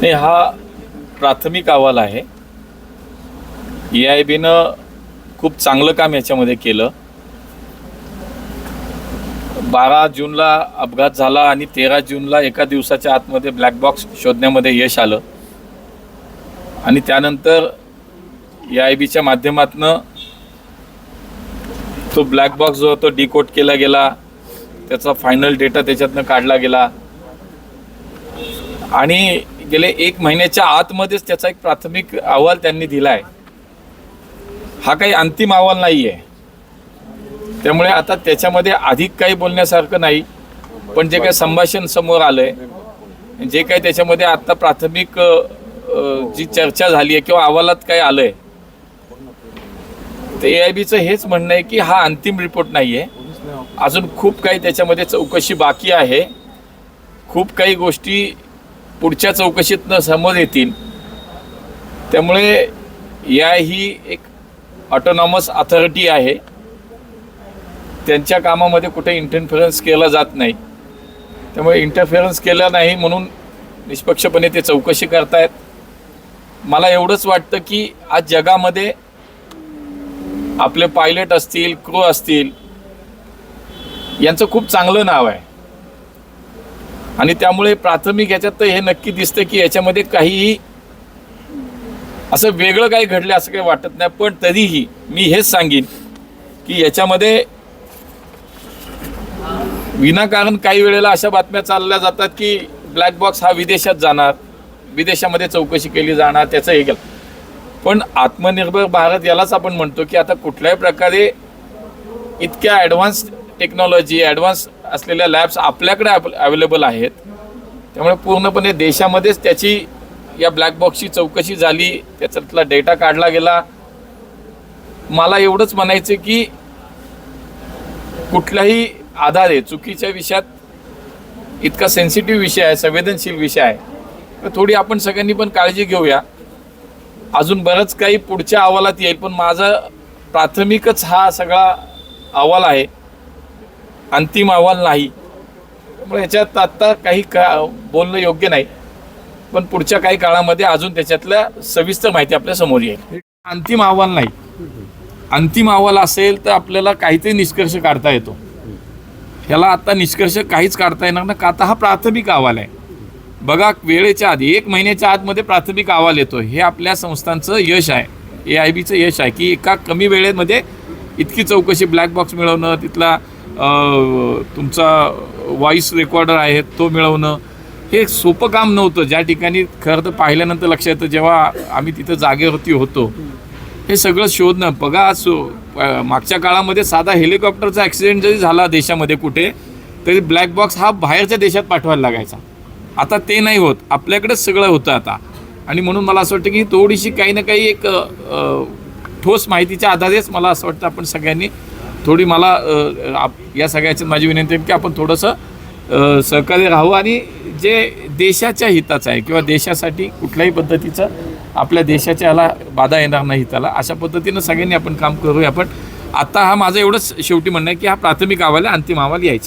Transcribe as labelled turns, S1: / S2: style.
S1: नाही हा प्राथमिक अहवाल आहे. ए आय बीनं खूप चांगलं काम याच्यामध्ये केलं. बारा जूनला अपघात झाला आणि तेरा जूनला एका दिवसाच्या आतमध्ये ब्लॅक बॉक्स शोधण्यामध्ये यश आलं. आणि त्यानंतर ए आय बीच्या माध्यमातनं तो ब्लॅक बॉक्स जो तो डिकोट केला गेला. त्याचा फायनल डेटा त्याच्यातनं काढला गेला. आणि गेले एक महिन्याच्या आतमध्येच त्याचा एक प्राथमिक अहवाल त्यांनी दिला आहे हा काही अंतिम अहवाल नाही आहे त्यामुळे आता त्याच्यामध्ये अधिक काही बोलण्यासारखं नाही पण जे काही संभाषण समोर आलंय जे काही त्याच्यामध्ये आता प्राथमिक जी चर्चा झाली आहे किंवा अहवालात काय आलंय तर ए आय बीचं हेच म्हणणं आहे की हा अंतिम रिपोर्ट नाही आहे अजून खूप काही त्याच्यामध्ये चौकशी बाकी आहे. खूप काही गोष्टी पुढच्या चौकशीतनं समोर येतील. त्यामुळे या ही एक ऑटोनॉमस अथॉरिटी आहे. त्यांच्या कामामध्ये कुठे इंटरफेरन्स केला जात नाही. त्यामुळे इंटरफेरन्स केला नाही म्हणून निष्पक्षपणे ते चौकशी करतायत. मला एवढंच वाटतं की आज जगामध्ये आपले पायलट असतील क्रू असतील यांचं खूप चांगलं नाव आहे. आणि त्यामुळे प्राथमिक याच्यात तर हे नक्की दिसतं की याच्यामध्ये काहीही असं वेगळं काही घडलं असं काही वाटत नाही. पण तरीही मी हेच सांगेन की याच्यामध्ये विनाकारण काही वेळेला अशा बातम्या चालल्या जातात की ब्लॅक बॉक्स हा विदेशात जाणार विदेशामध्ये चौकशी केली जाणार त्याचं हे केलं. पण आत्मनिर्भर भारत यालाच आपण म्हणतो की आता कुठल्याही प्रकारे इतक्या ॲडव्हान्स टेक्नॉलॉजी ॲडव्हान्स असलेल्या लॅब्स आपल्याकडे अवेलेबल आहेत. त्यामुळे पूर्णपणे देशामध्येच त्याची या ब्लॅक बॉक्सची चौकशी झाली त्याच्यातला डेटा काढला गेला. मला एवढंच म्हणायचं की कुठल्याही आधारे चुकीच्या विषयात इतका सेन्सिटिव्ह विषय आहे संवेदनशील विषय आहे. तर थोडी आपण सगळ्यांनी पण काळजी घेऊया. अजून बरंच काही पुढच्या अहवालात येईल पण माझा प्राथमिकच हा सगळा अहवाल आहे. अंतिम अहवाल नाही. त्यामुळे याच्यात आत्ता काही का बोलणं योग्य नाही. पण पुढच्या काही काळामध्ये अजून त्याच्यातल्या सविस्तर माहिती आपल्यासमोर येईल. अंतिम अहवाल नाही. अंतिम अहवाल असेल तर आपल्याला काहीतरी निष्कर्ष काढता येतो. ह्याला आता निष्कर्ष काहीच काढता येणार ना का आता हा प्राथमिक अहवाल आहे. बघा वेळेच्या आधी एक महिन्याच्या आतमध्ये प्राथमिक अहवाल येतो. हे आपल्या संस्थांचं यश आहे. ए आय बीचं यश आहे की एका कमी वेळेमध्ये इतकी चौकशी ब्लॅक बॉक्स मिळवणं तिथला तुमचा व्हॉइस रेकॉर्डर आहे तो मिळवणं हे सोपं काम नव्हतं. ज्या ठिकाणी खरं तर पाहिल्यानंतर लक्षात येतं जेव्हा आम्ही तिथं जागेवरती होतो. हे सगळं शोधणं. बघा सो मागच्या काळामध्ये साधा हेलिकॉप्टरचा ॲक्सिडेंट जरी झाला देशामध्ये कुठे तरी ब्लॅक बॉक्स हा बाहेरच्या देशात पाठवायला लागायचा. आता ते नाही होत. आपल्याकडेच सगळं होतं आता. आणि म्हणून मला असं वाटतं की थोडीशी काही ना काही एक ठोस माहितीच्या आधारेच मला असं वाटतं आपण सगळ्यांनी थोडी मला आप- या सगळ्याची माझी विनंती आहे की आपण थोडंसं सहकार्य राहू आणि जे देशाच्या हिताचं आहे किंवा देशासाठी कुठल्याही पद्धतीचं आपल्या देशाच्या ह्याला बाधा येणार नाही त्याला अशा पद्धतीनं सगळ्यांनी आपण काम करूया. पण आता हा माझं एवढंच शेवटी म्हणणं आहे की हा प्राथमिक अहवाल आहे अंतिम अहवाल यायचा